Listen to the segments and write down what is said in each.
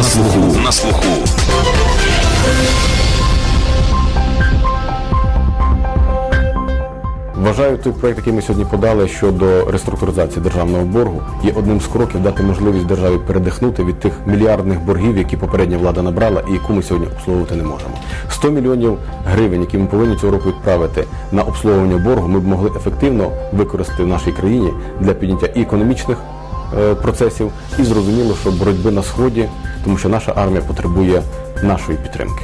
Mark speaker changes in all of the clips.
Speaker 1: На слуху. На слуху.
Speaker 2: Вважаю, той проект, який ми сьогодні подали щодо реструктуризації державного боргу, є одним з кроків дати можливість державі передихнути від тих мільярдних боргів, які попередня влада набрала і яку ми сьогодні обслуговувати не можемо. 100 мільйонів гривень, які ми повинні цього року відправити на обслуговування боргу, ми б могли ефективно використати в нашій країні для підняття і економічних процесів, і зрозуміло, що боротьби на сході, тому що наша армія потребує нашої підтримки.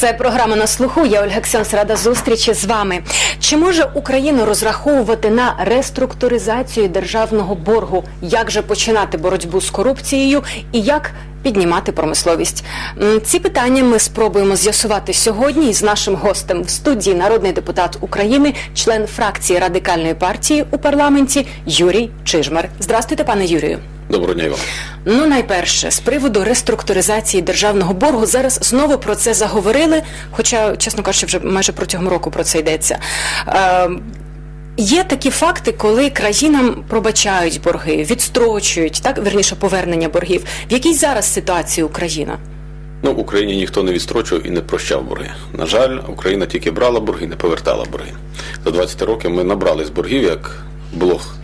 Speaker 3: Це програма на слуху. Я Ольга Ксьонс, рада зустрічі з вами. Чи може Україна розраховувати на реструктуризацію державного боргу? Як же починати боротьбу з корупцією і як піднімати промисловість? Ці питання ми спробуємо з'ясувати сьогодні із нашим гостем в студії народний депутат України, член фракції радикальної партії у парламенті Юрій Чижмар. Здравствуйте, пане Юрію.
Speaker 2: Доброго дня, Іван.
Speaker 3: Ну, найперше, з приводу реструктуризації державного боргу зараз знову про це заговорили, хоча, чесно кажучи, вже майже протягом року про це йдеться. Е, Є такі факти, коли країнам пробачають борги, відстрочують, так верніше повернення боргів. В якій зараз ситуації Україна?
Speaker 4: Ну, Україні ніхто не відстрочував і не прощав борги. На жаль, Україна тільки брала борги, не повертала борги. За 20 років ми набрали з боргів, як блог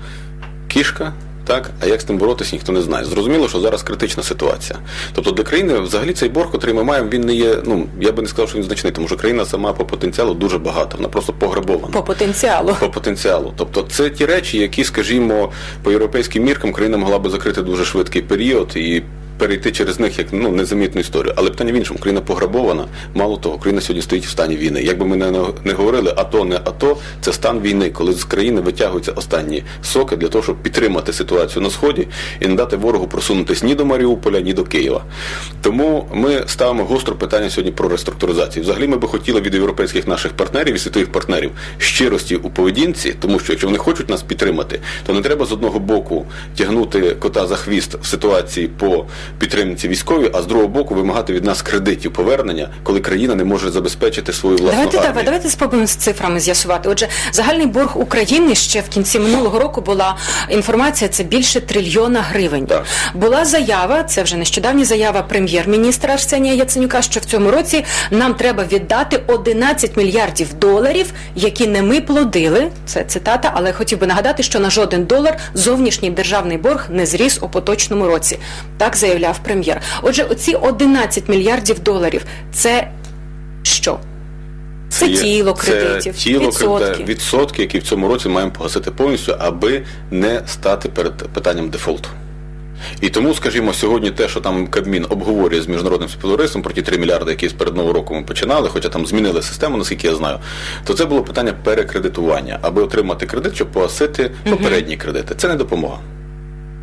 Speaker 4: кішка. Так, а як з тим боротися, ніхто не знає. Зрозуміло, що зараз критична ситуація. Тобто для країни взагалі цей борг, який ми маємо, він не є. Ну я би не сказав, що він значний, тому що країна сама по потенціалу дуже багата, вона просто пограбована.
Speaker 3: По потенціалу.
Speaker 4: По потенціалу. Тобто це ті речі, які, скажімо, по європейським міркам країна могла би закрити дуже швидкий період і перейти через них як ну незамітну історію. Але питання в іншому, Україна пограбована. Мало того, Україна сьогодні стоїть в стані війни. Як би ми не, не говорили, АТО не АТО, це стан війни, коли з країни витягуються останні соки для того, щоб підтримати ситуацію на сході і не дати ворогу просунутись ні до Маріуполя, ні до Києва. Тому ми ставимо гостро питання сьогодні про реструктуризацію. Взагалі ми би хотіли від європейських наших партнерів і світових партнерів щирості у поведінці, тому що якщо вони хочуть нас підтримати, то не треба з одного боку тягнути кота за хвіст в ситуації по підтримці військовій, а з другого боку вимагати від нас кредитів повернення, коли країна не може забезпечити свою власну
Speaker 3: Давайте
Speaker 4: армію.
Speaker 3: давай, давайте спробуємо з цифрами з'ясувати. Отже, загальний борг України ще в кінці минулого року була інформація. Це більше трильйона гривень.
Speaker 4: Так.
Speaker 3: Була заява, це вже нещодавня заява прем'єр-міністра Арсенія Яценюка, що в цьому році нам треба віддати 11 мільярдів доларів, які не ми плодили. Це цитата, але хотів би нагадати, що на жоден долар зовнішній державний борг не зріс у поточному році. Так заявляв прем'єр. Отже, оці 11 мільярдів доларів це що? Це тіло кредитів,
Speaker 4: це тіло
Speaker 3: відсотки.
Speaker 4: відсотки, які в цьому році маємо погасити повністю, аби не стати перед питанням дефолту. І тому, скажімо, сьогодні те, що там Кабмін обговорює з міжнародним співтовариством про ті 3 мільярди, які з перед нового року ми починали, хоча там змінили систему, наскільки я знаю, то це було питання перекредитування, аби отримати кредит, щоб погасити попередні кредити. Це не допомога.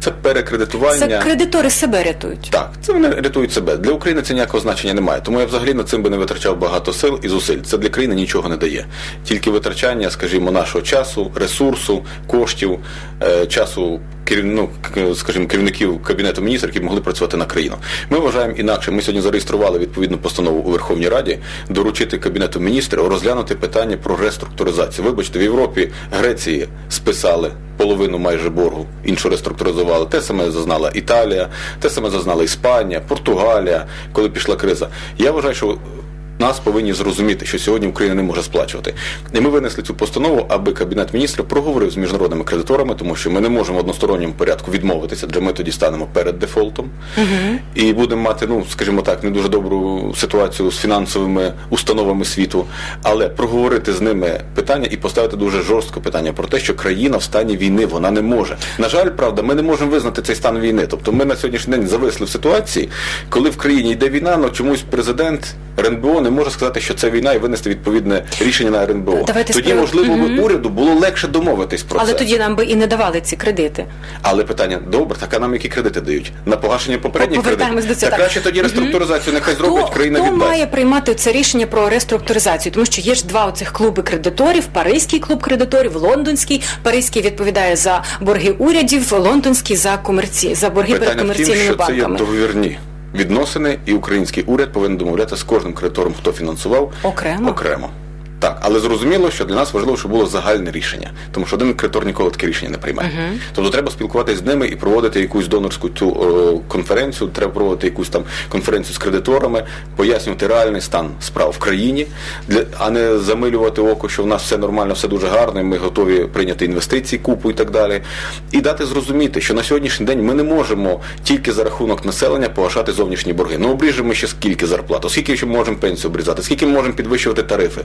Speaker 4: Це перекредитування.
Speaker 3: Це кредитори себе рятують.
Speaker 4: Так, це вони рятують себе. Для України це ніякого значення немає. Тому я взагалі над цим би не витрачав багато сил і зусиль. Це для країни нічого не дає. Тільки витрачання, скажімо, нашого часу, ресурсу, коштів, е, часу ну, скажімо, керівників кабінету міністрів, які могли працювати на країну. Ми вважаємо інакше. Ми сьогодні зареєстрували відповідну постанову у Верховній Раді доручити кабінету міністрів розглянути питання про реструктуризацію. Вибачте, в Європі Греції списали половину майже боргу, іншу реструктуризували. Те саме зазнала Італія, те саме зазнала Іспанія, Португалія, коли пішла криза. Я вважаю, що нас повинні зрозуміти, що сьогодні Україна не може сплачувати. І ми винесли цю постанову, аби Кабінет міністрів проговорив з міжнародними кредиторами, тому що ми не можемо в односторонньому порядку відмовитися, адже ми тоді станемо перед дефолтом і будемо мати, ну скажімо так, не дуже добру ситуацію з фінансовими установами світу, але проговорити з ними питання і поставити дуже жорстко питання про те, що країна в стані війни вона не може. На жаль, правда, ми не можемо визнати цей стан війни. Тобто ми на сьогоднішній день зависли в ситуації, коли в країні йде війна, але чомусь президент РНБО не може сказати, що це війна і винести відповідне рішення на РНБО.
Speaker 3: Давайте
Speaker 4: тоді,
Speaker 3: спробуємо.
Speaker 4: можливо, би уряду було легше домовитись про
Speaker 3: Але
Speaker 4: це.
Speaker 3: тоді нам би і не давали ці кредити.
Speaker 4: Але питання добре, так а нам які кредити дають? На погашення попередніх кредитів?
Speaker 3: до цього.
Speaker 4: Та краще тоді реструктуризацію нехай зробить,
Speaker 3: Хто,
Speaker 4: країна
Speaker 3: хто
Speaker 4: віддасть.
Speaker 3: має приймати це рішення про реструктуризацію? Тому що є ж два оцих клуби кредиторів: Паризький клуб кредиторів, Лондонський. Паризький відповідає за борги урядів, Лондонський за комерці за борги перед комерційними
Speaker 4: що це є договірні відносини, і український уряд повинен домовлятися з кожним кредитором, хто фінансував
Speaker 3: Окремо?
Speaker 4: окремо. Так, але зрозуміло, що для нас важливо, щоб було загальне рішення, тому що один кредитор ніколи таке рішення не приймає. Тобто треба спілкуватися з ними і проводити якусь донорську цю о, конференцію, треба проводити якусь там конференцію з кредиторами, пояснювати реальний стан справ в країні, для, а не замилювати око, що в нас все нормально, все дуже гарно, і ми готові прийняти інвестиції, купу і так далі. І дати зрозуміти, що на сьогоднішній день ми не можемо тільки за рахунок населення погашати зовнішні борги. Ну обріжемо ще скільки зарплат, скільки ще можемо пенсію обрізати, скільки можемо підвищувати тарифи.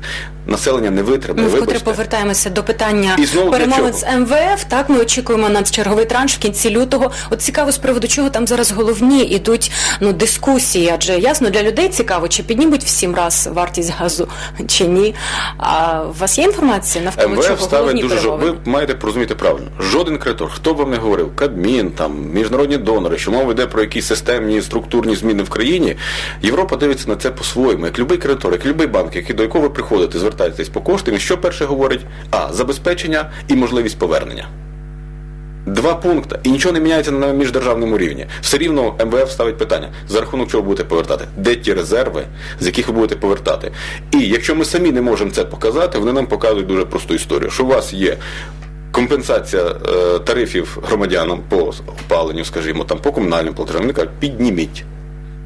Speaker 4: Населення не витримає.
Speaker 3: Ми вкотре повертаємося до питання
Speaker 4: І знову для
Speaker 3: перемовин
Speaker 4: чого?
Speaker 3: з МВФ. Так, ми очікуємо на черговий транш в кінці лютого. От цікаво, з приводу чого там зараз головні ідуть ну дискусії, адже ясно для людей цікаво, чи піднімуть в сім раз вартість газу чи ні. А у вас є інформація навколо
Speaker 4: МВФ
Speaker 3: чого
Speaker 4: ставить дуже жо- ви маєте порозуміти правильно. Жоден кредитор, хто б вам не говорив, Кабмін, там міжнародні донори, що мова йде про якісь системні структурні зміни в країні. Європа дивиться на це по-своєму. Як будь-який кредитор, як будь-який банк, який до якого ви приходите, звертаєтесь по кошти, він що перше говорить? А забезпечення і можливість повернення. Два пункти, і нічого не міняється на міждержавному рівні. Все рівно МВФ ставить питання, за рахунок чого будете повертати, де ті резерви, з яких ви будете повертати. І якщо ми самі не можемо це показати, вони нам показують дуже просту історію, що у вас є компенсація е, тарифів громадянам по опаленню, скажімо, там по комунальним платежам. Вони кажуть, підніміть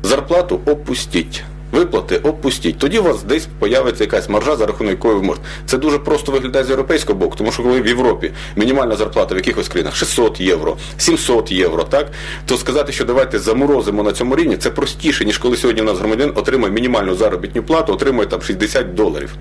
Speaker 4: зарплату, опустіть. Виплати опустіть. Тоді у вас десь появиться якась маржа, за рахунок якої ви можете. Це дуже просто виглядає з європейського боку, тому що коли в Європі мінімальна зарплата в якихось країнах 600 євро, 700 євро, так то сказати, що давайте заморозимо на цьому рівні, це простіше, ніж коли сьогодні у нас громадян отримує мінімальну заробітну плату, отримує там 60 доларів.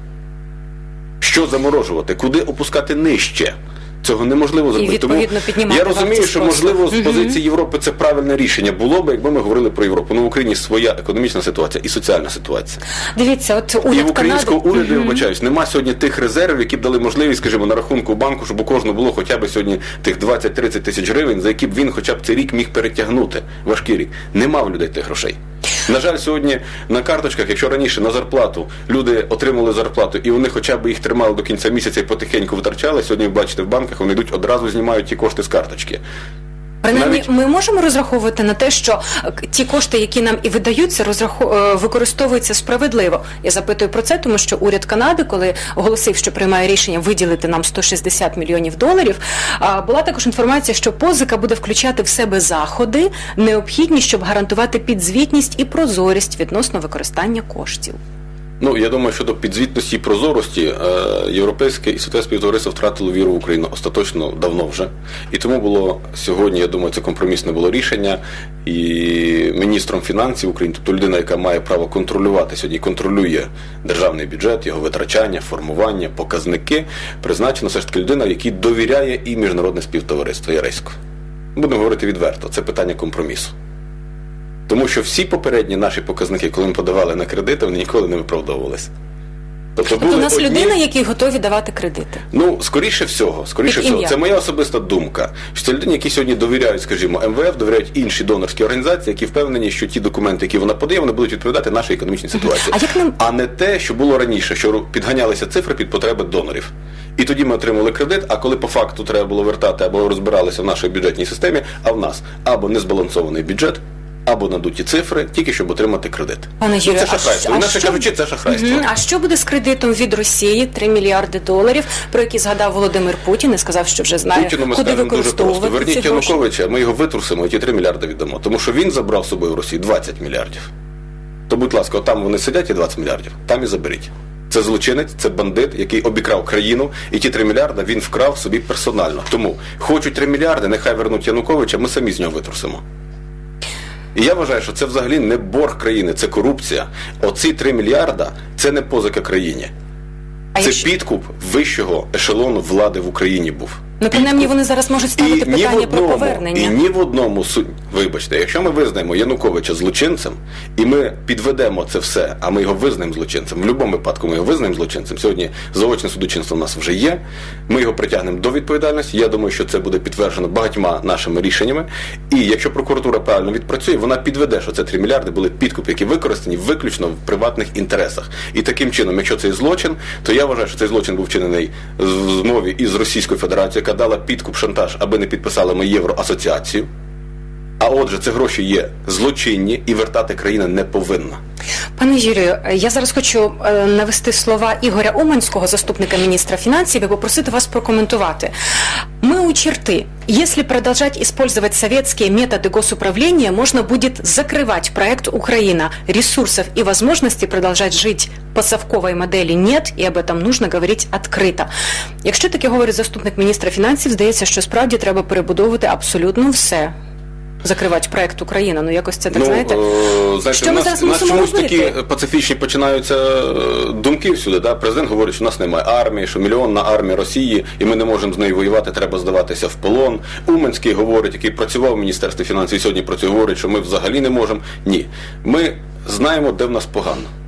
Speaker 4: Що заморожувати? Куди опускати нижче? Цього неможливо зробити.
Speaker 3: відповідно, піднімати
Speaker 4: я розумію, що можливо з позиції Європи це правильне рішення було б, якби ми говорили про Європу. Ну в Україні своя економічна ситуація і соціальна ситуація.
Speaker 3: Дивіться, от
Speaker 4: І
Speaker 3: уряд
Speaker 4: в
Speaker 3: Канади
Speaker 4: українського уряду, я вибачаюсь, нема сьогодні тих резервів, які б дали можливість, скажімо, на рахунку банку, щоб у кожного було хоча б сьогодні тих 20-30 тисяч гривень, за які б він хоча б цей рік міг перетягнути. Важкий рік. Нема в людей тих грошей. На жаль, сьогодні на карточках, якщо раніше на зарплату люди отримали зарплату і вони хоча б їх тримали до кінця місяця і потихеньку витрачали, сьогодні ви бачите в банках, вони йдуть одразу знімають ті кошти з карточки.
Speaker 3: Принаймні,
Speaker 4: Навіть-
Speaker 3: ми можемо розраховувати на те, що е, ті кошти, які нам і видаються, розраху... е, використовуються справедливо. Я запитую про це, тому що уряд Канади, коли оголосив, що приймає рішення виділити нам 160 мільйонів доларів, була також інформація, що позика буде включати в себе заходи, необхідні, щоб гарантувати підзвітність і прозорість відносно використання коштів.
Speaker 4: Ну я думаю, що до підзвітності і прозорості е, європейське і світове співтовариство втратило віру в Україну остаточно давно вже. І тому було сьогодні, я думаю, це компромісне було рішення. І міністром фінансів України, тобто людина, яка має право контролювати сьогодні, контролює державний бюджет, його витрачання, формування, показники, призначена все ж таки людина, якій довіряє і міжнародне співтовариство Яресько. Будемо говорити відверто, це питання компромісу. Тому що всі попередні наші показники, коли ми подавали на кредити, вони ніколи не виправдовувалися. Тобто,
Speaker 3: Тобто у нас
Speaker 4: одні-
Speaker 3: людина, якій готові давати кредити.
Speaker 4: Ну, скоріше всього, скоріше
Speaker 3: Під
Speaker 4: всього,
Speaker 3: ім'я.
Speaker 4: це моя особиста думка. Що це людині, які сьогодні довіряють, скажімо, МВФ, довіряють інші донорські організації, які впевнені, що ті документи, які вона подає, вони будуть відповідати нашій економічній ситуації.
Speaker 3: А як нам-
Speaker 4: а не те, що було раніше, що підганялися цифри під потреби донорів. І тоді ми отримали кредит, а коли по факту треба було вертати або розбиралися в нашій бюджетній системі, а в нас або незбалансований бюджет, або надуті цифри, тільки щоб отримати кредит.
Speaker 3: Пане
Speaker 4: Ну,
Speaker 3: Юрію,
Speaker 4: це
Speaker 3: а
Speaker 4: шахрайство. Інакше
Speaker 3: що-
Speaker 4: кажучи, це шахрайство.
Speaker 3: А що буде з кредитом від Росії 3 мільярди доларів, про які згадав Володимир Путін і сказав, що вже знає,
Speaker 4: Путіну ми
Speaker 3: куди
Speaker 4: скажемо дуже просто. Верніть. Януковича, ми його витрусимо і ті 3 мільярди віддамо. Тому що він забрав з собою в Росії 20 мільярдів. То, будь ласка, там вони сидять і 20 мільярдів, там і заберіть. Це злочинець, це бандит, який обікрав країну, і ті 3 мільярди він вкрав собі персонально. Тому хочуть 3 мільярди, нехай вернуть Януковича, ми самі з нього витрусимо. І я вважаю, що це взагалі не борг країни, це корупція. Оці 3 мільярда це не позика країні. Це підкуп вищого ешелону влади в Україні був.
Speaker 3: Ну, принаймні, вони зараз можуть ставити
Speaker 4: І ні в
Speaker 3: питання про
Speaker 4: одному,
Speaker 3: повернення.
Speaker 4: І ні в одному суд. Вибачте, якщо ми визнаємо Януковича злочинцем, і ми підведемо це все, а ми його визнаємо злочинцем, в будь-якому випадку ми його визнаємо злочинцем. Сьогодні заочне судочинство в нас вже є. Ми його притягнемо до відповідальності. Я думаю, що це буде підтверджено багатьма нашими рішеннями. І якщо прокуратура правильно відпрацює, вона підведе, що це 3 мільярди були підкупи, які використані виключно в приватних інтересах. І таким чином, якщо це злочин, то я вважаю, що цей злочин був вчинений в змові із Російською Федерацією, дала підкуп шантаж, аби не підписали ми євроасоціацію. А отже, ці гроші є злочинні і вертати країна не повинна.
Speaker 3: Пане Юрію, я зараз хочу е, навести слова Ігоря Уманського, заступника міністра фінансів, і попросити вас прокоментувати. Мы у черты. Если продолжать использовать советские методы госуправления, можно будет закрывать проект «Украина». Ресурсов и возможностей продолжать жить по совковой модели нет, і об этом нужно говорити відкрито. Якщо таке говорить заступник міністра фінансів, здається, що справді треба перебудовувати абсолютно все. Закривати проект Україна. Ну якось це так знаєте.
Speaker 4: е, знаєте,
Speaker 3: що ми зараз
Speaker 4: у нас чомусь
Speaker 3: говорити?
Speaker 4: такі пацифічні починаються е, думки всюди. Да? Президент говорить, що у нас немає армії, що мільйонна армія Росії, і ми не можемо з нею воювати, треба здаватися в полон. Уманський говорить, який працював в Міністерстві фінансів, і сьогодні це говорить, що ми взагалі не можемо. Ні. Ми знаємо, де в нас погано.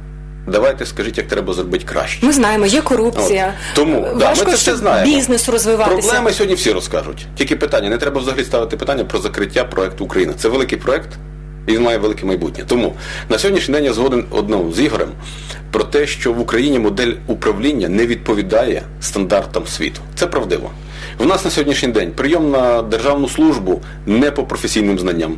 Speaker 4: Давайте скажіть, як треба зробити краще.
Speaker 3: Ми знаємо, є корупція.
Speaker 4: От. Тому да,
Speaker 3: важко
Speaker 4: ми це все знаємо.
Speaker 3: бізнес розвиватися.
Speaker 4: Проблеми сьогодні всі розкажуть. Тільки питання, не треба взагалі ставити питання про закриття проекту Україна. Це великий проект, і він має велике майбутнє. Тому на сьогоднішній день я згоден одному з Ігорем про те, що в Україні модель управління не відповідає стандартам світу. Це правдиво. В нас на сьогоднішній день прийом на державну службу не по професійним знанням.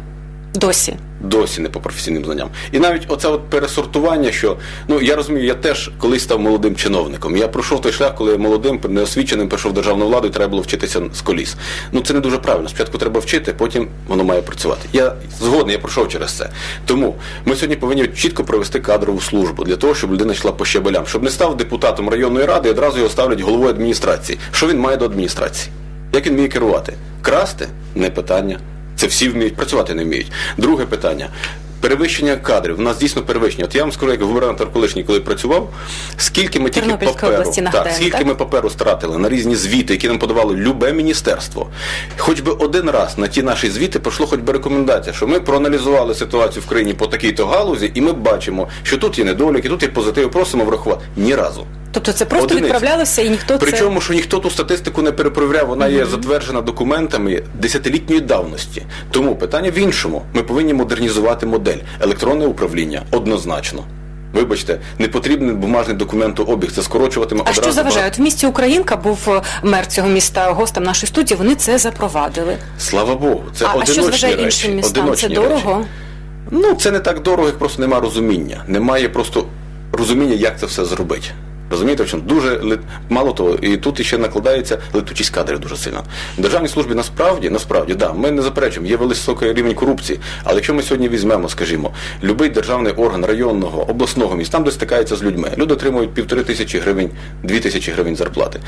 Speaker 3: Досі.
Speaker 4: Досі не по професійним знанням. І навіть оце от пересортування, що ну я розумію, я теж колись став молодим чиновником. Я пройшов той шлях, коли я молодим, неосвіченим прийшов в державну владу і треба було вчитися з коліс. Ну це не дуже правильно. Спочатку треба вчити, потім воно має працювати. Я згодний, я пройшов через це. Тому ми сьогодні повинні чітко провести кадрову службу для того, щоб людина йшла по щебелям, щоб не став депутатом районної ради і одразу його ставлять головою адміністрації. Що він має до адміністрації? Як він вміє керувати? Красти не питання. Це всі вміють, працювати не вміють. Друге питання. Перевищення кадрів. У нас дійсно перевищення. От я вам скажу, як губернатор колишній, коли працював, скільки ми тільки паперу,
Speaker 3: області,
Speaker 4: так,
Speaker 3: нагадаємо,
Speaker 4: скільки
Speaker 3: так?
Speaker 4: ми паперу стратили на різні звіти, які нам подавало любе міністерство. Хоч би один раз на ті наші звіти пройшло хоч би рекомендація, що ми проаналізували ситуацію в країні по такій-то галузі, і ми бачимо, що тут є недоліки, тут є позитиви, просимо врахувати. Ні разу.
Speaker 3: Тобто це просто
Speaker 4: Одиниці.
Speaker 3: відправлялося і ніхто це...
Speaker 4: Причому, що ніхто ту статистику не перепровіряв, вона є затверджена документами десятилітньої давності. Тому питання в іншому. Ми повинні модернізувати модель. Електронне управління однозначно. Вибачте, не потрібен бумажний документообіг, це скорочуватиме
Speaker 3: А
Speaker 4: одразу.
Speaker 3: що заважає?
Speaker 4: багато-
Speaker 3: в місті Українка був е, мер цього міста гостем нашої студії, вони це запровадили.
Speaker 4: Слава Богу, це
Speaker 3: а, а
Speaker 4: одиночні
Speaker 3: що заважає
Speaker 4: речі.
Speaker 3: іншим містам? Це дорого?
Speaker 4: Речі. Ну, це не так дорого, як просто немає розуміння. Немає просто розуміння, як це все зробити. Розумієте, в чому? Дуже лит- мало того, і тут іще накладається летучість кадрів дуже сильно. В державній службі насправді, насправді, да, ми не заперечуємо, є високий рівень корупції. Але якщо ми сьогодні візьмемо, скажімо, будь-який державний орган районного, обласного міста, там, де стикається з людьми, люди отримують півтори тисячі гривень, дві тисячі гривень зарплати.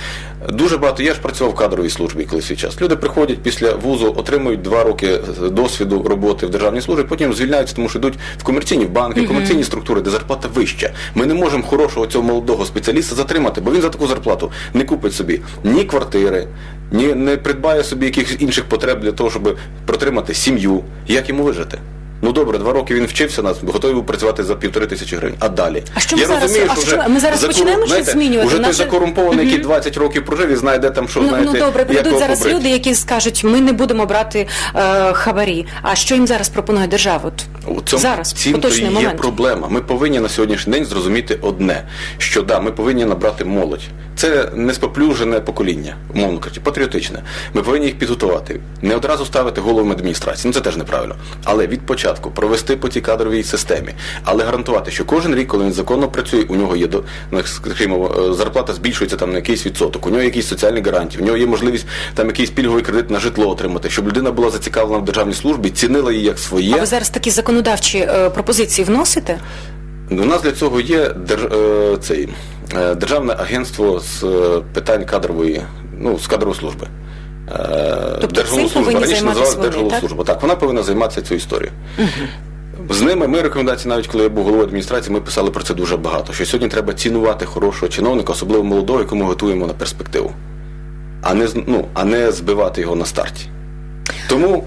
Speaker 4: Дуже багато, я ж працював в кадровій службі колись свій час. Люди приходять після вузу, отримують два роки досвіду роботи в державній службі, потім звільняються, тому що йдуть в комерційні банки, в комерційні структури, де зарплата вища. Ми не можемо хорошого цього молодого спеціаліста затримати, бо він за таку зарплату не купить собі ні квартири, ні не придбає собі якихось інших потреб для того, щоб протримати сім'ю. Як йому вижити? Ну добре, два роки він вчився нас, готовий був працювати за півтори тисячі гривень. А далі
Speaker 3: А що ми зараз- а що- ми зараз
Speaker 4: закору-
Speaker 3: починаємо щось змінювати?
Speaker 4: Уже той закорумпований, який 20 років прожив і знає, де там що
Speaker 3: Ну,
Speaker 4: знаєте.
Speaker 3: ну добре, прийдуть зараз
Speaker 4: побрити.
Speaker 3: люди, які скажуть, ми не будемо брати е, хабарі. А що їм зараз пропонує держава? От
Speaker 4: У цьому
Speaker 3: зараз,
Speaker 4: цим то є
Speaker 3: момент.
Speaker 4: проблема. Ми повинні на сьогоднішній день зрозуміти одне: що да, ми повинні набрати молодь. Це не споплюжене покоління, умовно кажучи, патріотичне. Ми повинні їх підготувати, не одразу ставити головами адміністрації. Ну це теж неправильно. Але від початку провести по цій кадровій системі, але гарантувати, що кожен рік, коли він законно працює, у нього є до ну, скажімо, е, зарплата збільшується там на якийсь відсоток, у нього є якісь соціальні гарантії, у нього є можливість там якийсь пільговий кредит на житло отримати, щоб людина була зацікавлена в державній службі, цінила її як своє.
Speaker 3: А ви зараз такі законодавчі е, пропозиції вносите?
Speaker 4: У нас для цього є держ... е, цей, е, Державне агентство з питань кадрової, ну, з кадрової служби. Е,
Speaker 3: Тобто
Speaker 4: служба.
Speaker 3: повинні
Speaker 4: Раніше
Speaker 3: вони,
Speaker 4: Держголова
Speaker 3: так?
Speaker 4: служба. Так, вона повинна займатися цією історією. З ними ми рекомендації, навіть коли я був головою адміністрації, ми писали про це дуже багато. Що сьогодні треба цінувати хорошого чиновника, особливо молодого, якому готуємо на перспективу, а не, ну, а не збивати його на старті. Тому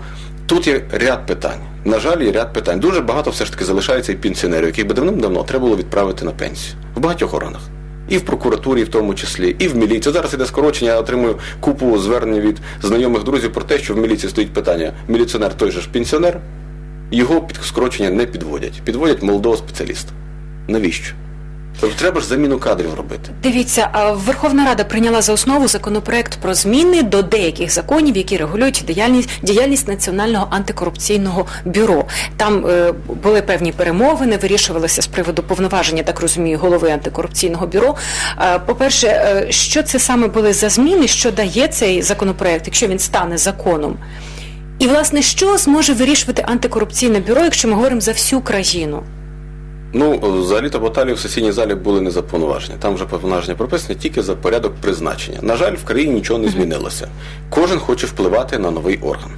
Speaker 4: тут є ряд питань. На жаль, є ряд питань. Дуже багато все ж таки залишається і пенсіонерів, яких би давним-давно треба було відправити на пенсію. В багатьох органах. І в прокуратурі, в тому числі, і в міліції. Зараз іде скорочення, я отримую купу звернень від знайомих друзів про те, що в міліції стоїть питання: міліціонер той же ж пенсіонер, його під скорочення не підводять. Підводять молодого спеціаліста. Навіщо? Тобто треба ж заміну кадрів робити.
Speaker 3: Дивіться, а Верховна Рада прийняла за основу законопроект про зміни до деяких законів, які регулюють діяльність діяльність Національного антикорупційного бюро. Там е, були певні перемовини, вирішувалися з приводу повноваження, так розумію, голови антикорупційного бюро. Е, По-перше, е, що це саме були за зміни, що дає цей законопроект, якщо він стане законом? І власне, що зможе вирішувати антикорупційне бюро, якщо ми говоримо за всю країну?
Speaker 4: Ну, взагалі-то баталії в сесійній залі були не за повноваження. Там вже повноваження прописані тільки за порядок призначення. На жаль, в країні нічого не змінилося. Кожен хоче впливати на новий орган.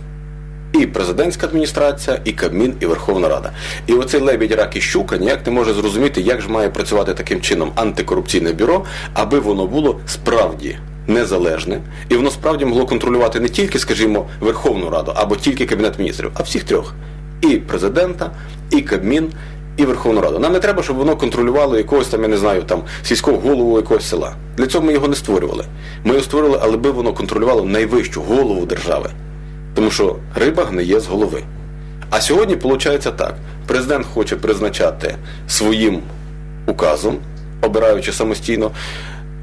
Speaker 4: І президентська адміністрація, і Кабмін, і Верховна Рада. І оцей лебідь, рак і щука ніяк не може зрозуміти, як ж має працювати таким чином антикорупційне бюро, аби воно було справді незалежне, і воно справді могло контролювати не тільки, скажімо, Верховну Раду або тільки Кабінет міністрів, а всіх трьох: і президента, і Кабмін, і Верховну Раду. Нам не треба, щоб воно контролювало якогось там, я не знаю, там сільського голову якогось села. Для цього ми його не створювали. Ми його створювали, але би воно контролювало найвищу голову держави. Тому що риба гниє з голови. А сьогодні виходить так: президент хоче призначати своїм указом, обираючи самостійно.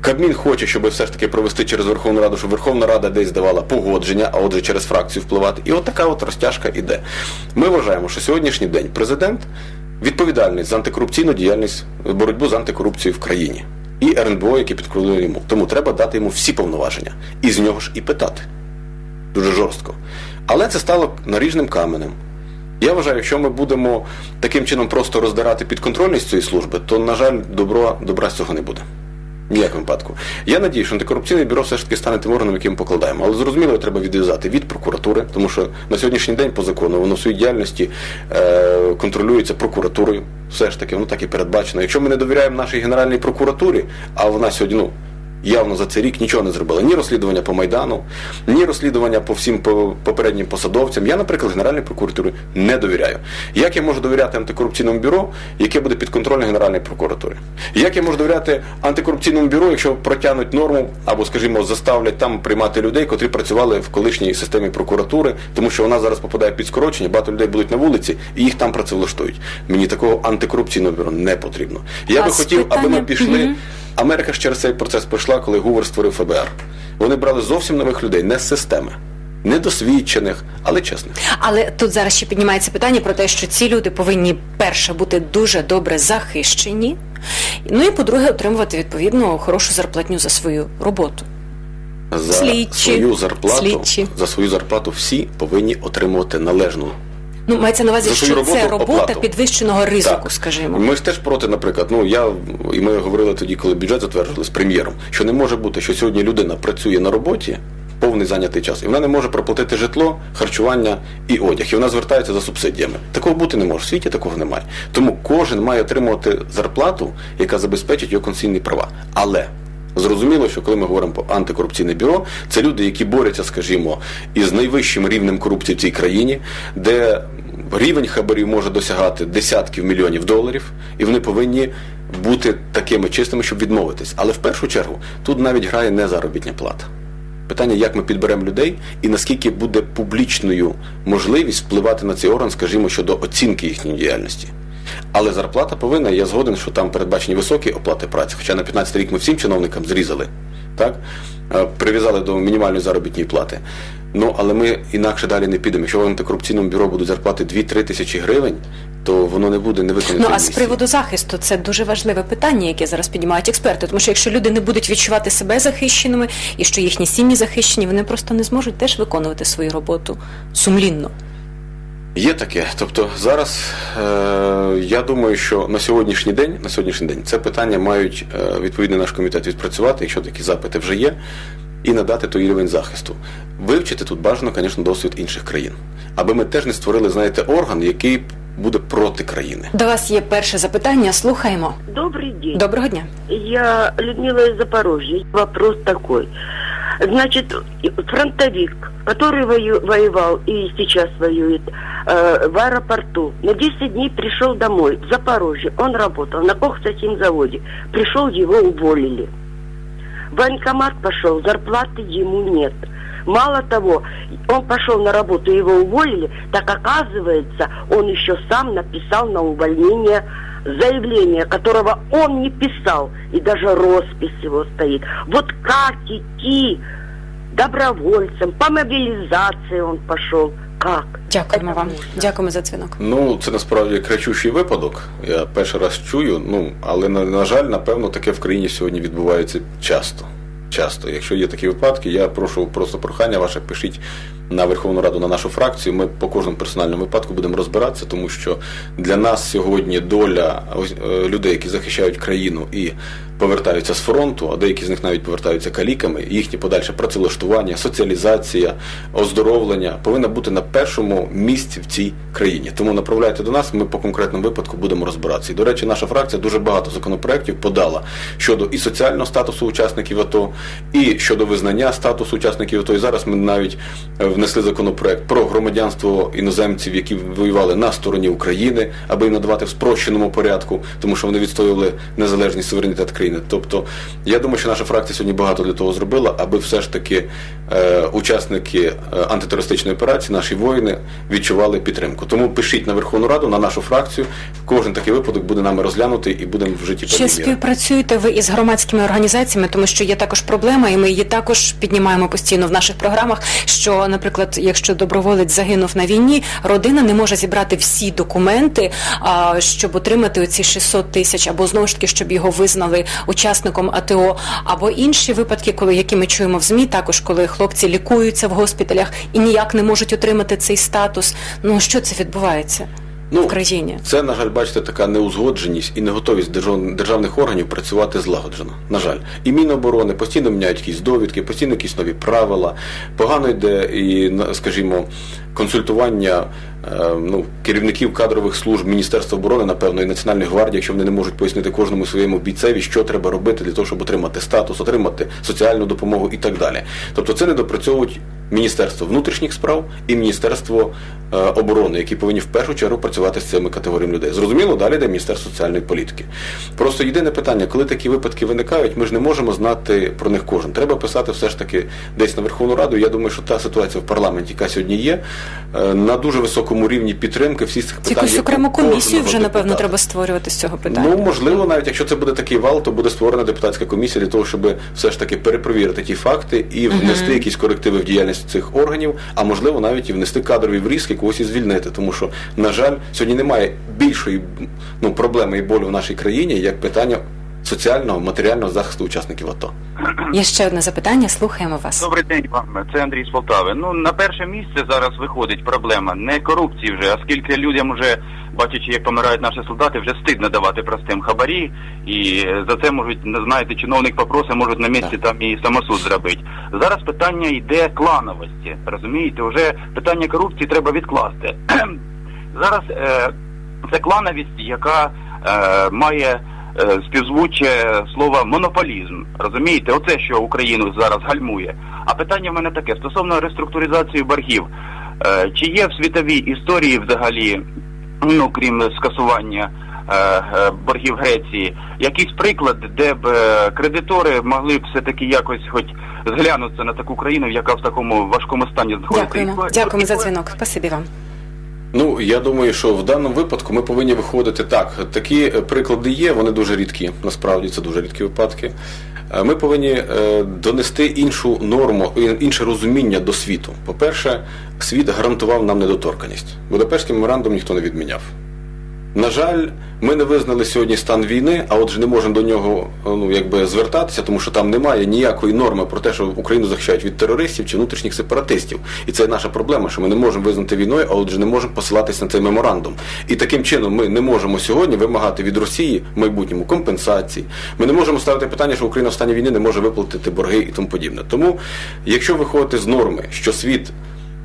Speaker 4: Кабмін хоче, щоб все ж таки провести через Верховну Раду, щоб Верховна Рада десь давала погодження, а отже через фракцію впливати. І от така от розтяжка іде. Ми вважаємо, що сьогоднішній день президент відповідальний за антикорупційну діяльність, боротьбу з антикорупцією в країні. І РНБО, яке підкрутили йому. Тому треба дати йому всі повноваження. І з нього ж і питати дуже жорстко. Але це стало наріжним каменем. Я вважаю, якщо ми будемо таким чином просто роздирати підконтрольність цієї служби, то, на жаль, добро, добра з цього не буде. Ніякому випадку. Я надію, що антикорупційне бюро все ж таки стане тим органом, яким покладаємо. Але зрозуміло, треба відв'язати від прокуратури, тому що на сьогоднішній день по закону воно в своїй діяльності е, контролюється прокуратурою. Все ж таки, воно так і передбачено. Якщо ми не довіряємо нашій Генеральній прокуратурі, а вона сьогодні, ну. Явно за цей рік нічого не зробила. Ні розслідування по Майдану, ні розслідування по всім попереднім посадовцям. Я, наприклад, Генеральній прокуратурі не довіряю. Як я можу довіряти антикорупційному бюро, яке буде підконтрольне Генеральній прокуратурі? Як я можу довіряти антикорупційному бюро, якщо протягнуть норму або, скажімо, заставлять там приймати людей, котрі працювали в колишній системі прокуратури, тому що вона зараз попадає під скорочення, багато людей будуть на вулиці і їх там працевлаштують. Мені такого антикорупційного бюро не потрібно. Я
Speaker 3: А
Speaker 4: би хотів, аби ми пішли. Америка ж через цей процес пройшла, коли Гувер створив ФБР. Вони брали зовсім нових людей, не з системи, недосвідчених, але чесних.
Speaker 3: Але тут зараз ще піднімається питання про те, що ці люди повинні перше бути дуже добре захищені. Ну і по-друге, отримувати відповідно хорошу зарплатню за свою роботу.
Speaker 4: За
Speaker 3: Слідчі,
Speaker 4: свою зарплату
Speaker 3: слідчі.
Speaker 4: за свою зарплату всі повинні отримувати належну.
Speaker 3: Ну, мається на увазі,
Speaker 4: За свою
Speaker 3: що це робота
Speaker 4: оплату.
Speaker 3: підвищеного ризику,
Speaker 4: Так.
Speaker 3: скажімо.
Speaker 4: Ми ж теж проти, наприклад, ну я і ми говорили тоді, коли бюджет затверджували з прем'єром, що не може бути, що сьогодні людина працює на роботі. Повний зайнятий час, і вона не може проплатити житло, харчування і одяг. І вона звертається за субсидіями. Такого бути не може. В світі такого немає. Тому кожен має отримувати зарплату, яка забезпечить його конституційні права. Але зрозуміло, що коли ми говоримо про антикорупційне бюро, це люди, які борються, скажімо, із найвищим рівнем корупції в цій країні, де рівень хабарів може досягати десятків мільйонів доларів, і вони повинні бути такими чистими, щоб відмовитись. Але в першу чергу тут навіть грає не заробітня плата. Питання, як ми підберемо людей і наскільки буде публічною можливість впливати на цей орган, скажімо, щодо оцінки їхньої діяльності. Але зарплата повинна, я згоден, що там передбачені високі оплати праці, хоча на 15 рік ми всім чиновникам зрізали, так? Е, прив'язали до мінімальної заробітної плати. Ну, але ми інакше далі не підемо. Якщо в антикорупційному бюро будуть зарплати 2-3 тисячі гривень, то воно не буде не виконати.
Speaker 3: Ну а з приводу захисту це дуже важливе питання, яке зараз піднімають експерти. Тому що якщо люди не будуть відчувати себе захищеними і що їхні сім'ї захищені, вони просто не зможуть теж виконувати свою роботу сумлінно.
Speaker 4: Є таке. Тобто зараз е, я думаю, що на сьогоднішній день, на сьогоднішній день це питання мають е, відповідний наш комітет відпрацювати, якщо такі запити вже є, і надати той рівень захисту. Вивчити тут бажано, звісно, досвід інших країн, аби ми теж не створили, знаєте, орган, який буде проти країни.
Speaker 3: До вас є перше запитання. Слухаємо.
Speaker 1: Добрый день.
Speaker 3: Доброго дня.
Speaker 1: Я Людмила из Запорожья. Вопрос такой. Значит, фронтовик, который вою- воевал и сейчас воюет э, в аэропорту, на 10 дней пришел домой, в Запорожье. Он работал на заводе. Пришел, его уволили. В военкомат пошел, зарплаты ему нет. Мало того, он пошел на работу, его уволили, так оказывается, он еще сам написал на увольнение заявление, которого он не писал, и даже роспись его стоит. Вот как идти добровольцем, по мобилизации он пошел, как?
Speaker 3: Дякуємо вам. Дякуємо за дзвінок.
Speaker 4: Ну, це насправді кричущий випадок. Я перший раз чую. Ну але на, на жаль, напевно, таке в країні сьогодні відбувається часто. Часто, якщо є такі випадки, я прошу просто прохання ваше пишіть на Верховну Раду на нашу фракцію. Ми по кожному персональному випадку будемо розбиратися, тому що для нас сьогодні доля е, людей, які захищають країну і повертаються з фронту, а деякі з них навіть повертаються каліками, їхнє подальше працевлаштування, соціалізація, оздоровлення повинна бути на першому місці в цій країні. Тому направляйте до нас, ми по конкретному випадку будемо розбиратися. І, до речі, наша фракція дуже багато законопроєктів подала щодо і соціального статусу учасників АТО, і щодо визнання статусу учасників АТО. І зараз ми навіть е, внесли законопроект про громадянство іноземців, які воювали на стороні України, аби їм надавати в спрощеному порядку, тому що вони відстоювали незалежність суверенітет країни. Тобто, я думаю, що наша фракція сьогодні багато для того зробила, аби все ж таки е, учасники е, антитерористичної операції, наші воїни, відчували підтримку. Тому пишіть на Верховну Раду, на нашу фракцію. Кожен такий випадок буде нами розглянутий і будемо в житті
Speaker 3: Чи співпрацюєте ви із громадськими організаціями, тому що є також проблема, і ми її також піднімаємо постійно в наших програмах. Що, наприклад, якщо доброволець загинув на війні, родина не може зібрати всі документи, щоб отримати оці 600 тисяч, або знову ж таки, щоб його визнали учасником АТО, або інші випадки, коли які ми чуємо в змі, також коли хлопці лікуються в госпіталях і ніяк не можуть отримати цей статус. Ну що це відбувається
Speaker 4: Ну,
Speaker 3: в країні?
Speaker 4: Це, на жаль, бачите, така неузгодженість і неготовість держав- державних органів працювати злагоджено. На жаль, і Міноборони постійно міняють якісь довідки, постійно якісь нові правила. Погано йде і, скажімо, консультування е, ну, керівників кадрових служб Міністерства оборони, напевно, і Національної гвардії, якщо вони не можуть пояснити кожному своєму бійцеві, що треба робити для того, щоб отримати статус, отримати соціальну допомогу і так далі. Тобто це не допрацьовують Міністерство внутрішніх справ і Міністерство е, оборони, які повинні в першу чергу працювати з цими категоріями людей. Зрозуміло, далі йде Міністерство соціальної політики. Просто єдине питання, коли такі випадки виникають, ми ж не можемо знати про них кожен. Треба писати все ж таки десь на Верховну Раду. Я думаю, що та ситуація в парламенті, яка сьогодні є, на дуже високому рівні підтримки всіх цих питань.
Speaker 3: Якусь окрему комісію вже напевно треба створювати з цього питання.
Speaker 4: Ну, можливо, навіть якщо це буде такий вал, то буде створена депутатська комісія для того, щоб все ж таки перепровірити ті факти і внести якісь корективи в діяльність цих органів, а можливо навіть і внести кадрові врізки, когось і звільнити. Тому що, на жаль, сьогодні немає більшої ну, проблеми і болю в нашій країні, як питання соціального, матеріального захисту учасників АТО.
Speaker 3: Є ще одне запитання, слухаємо вас.
Speaker 5: Добрий день вам, це Андрій з Полтави. Ну на перше місце зараз виходить проблема не корупції вже, а скільки людям вже бачачи, як помирають наші солдати, вже стидно давати простим хабарі, і за це можуть не знаєте, чиновник попросить, можуть на місці там і самосуд зробити. Зараз питання йде клановості. Розумієте, вже питання корупції треба відкласти. Зараз е, це клановість, яка е, має е, співзвуччя слова монополізм. Розумієте, оце що Україну зараз гальмує. А питання в мене таке стосовно реструктуризації боргів. Е, чи є в світовій історії взагалі, ну крім скасування е, боргів Греції, якийсь приклад, де б кредитори могли б все таки якось хоч зглянутися на таку країну, яка в такому важкому стані знаходиться?
Speaker 3: Дякуємо. Дякуємо за дзвінок. Спасибі вам.
Speaker 4: Ну, я думаю, що в даному випадку ми повинні виходити так. Такі е, приклади є, вони дуже рідкі. Насправді це дуже рідкі випадки. Е, Ми повинні е, донести іншу норму, інше розуміння до світу. По-перше, світ гарантував нам недоторканість. Будапештський меморандум ніхто не відміняв. На жаль, ми не визнали сьогодні стан війни, а отже не можемо до нього ну, якби звертатися, тому що там немає ніякої норми про те, що Україну захищають від терористів чи внутрішніх сепаратистів. І це наша проблема, що ми не можемо визнати війною, а отже не можемо посилатися на цей меморандум. І таким чином ми не можемо сьогодні вимагати від Росії в майбутньому компенсацій. Ми не можемо ставити питання, що Україна в стані війни не може виплатити борги і тому подібне. Тому, якщо виходити з норми, що світ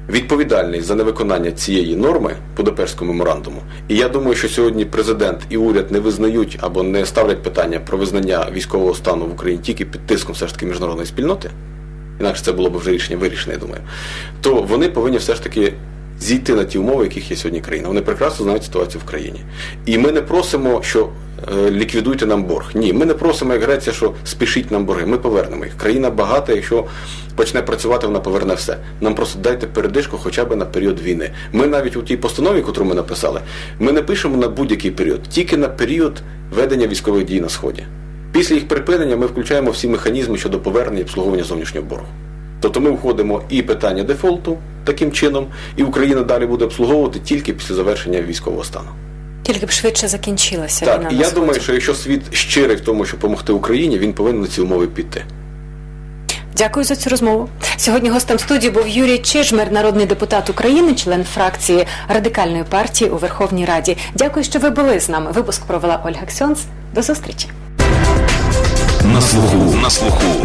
Speaker 4: відповідальний за невиконання цієї норми Будапештського меморандуму. І я думаю, що сьогодні президент і уряд не визнають або не ставлять питання про визнання військового стану в Україні тільки під тиском все ж таки міжнародної спільноти. Інакше це було б вже рішення вирішене, я думаю. То вони повинні все ж таки зійти на ті умови, в яких є сьогодні країна. Вони прекрасно знають ситуацію в країні. І ми не просимо, що е, ліквідуйте нам борг. Ні, ми не просимо, як Греція, що спішіть нам борги. Ми повернемо їх. Країна багата, якщо почне працювати, вона поверне все. Нам просто дайте передишку хоча б на період війни. Ми навіть у тій постанові, яку ми написали, ми не пишемо на будь-який період, тільки на період ведення військових дій на сході. Після їх припинення ми включаємо всі механізми щодо повернення і обслуговування зовнішнього боргу. Тобто ми входимо і питання дефолту таким чином, і Україна далі буде обслуговувати тільки після завершення військового стану.
Speaker 3: Тільки б швидше закінчилася
Speaker 4: Так,
Speaker 3: війна
Speaker 4: і я
Speaker 3: сході.
Speaker 4: думаю, що якщо світ щирий в тому, щоб допомогти Україні, він повинен на ці умови піти.
Speaker 3: Дякую за цю розмову. Сьогодні гостем студії був Юрій Чижмер, народний депутат України, член фракції радикальної партії у Верховній Раді. Дякую, що ви були з нами. Випуск провела Ольга Ксьонс. До зустрічі.
Speaker 6: На слуху, на слуху.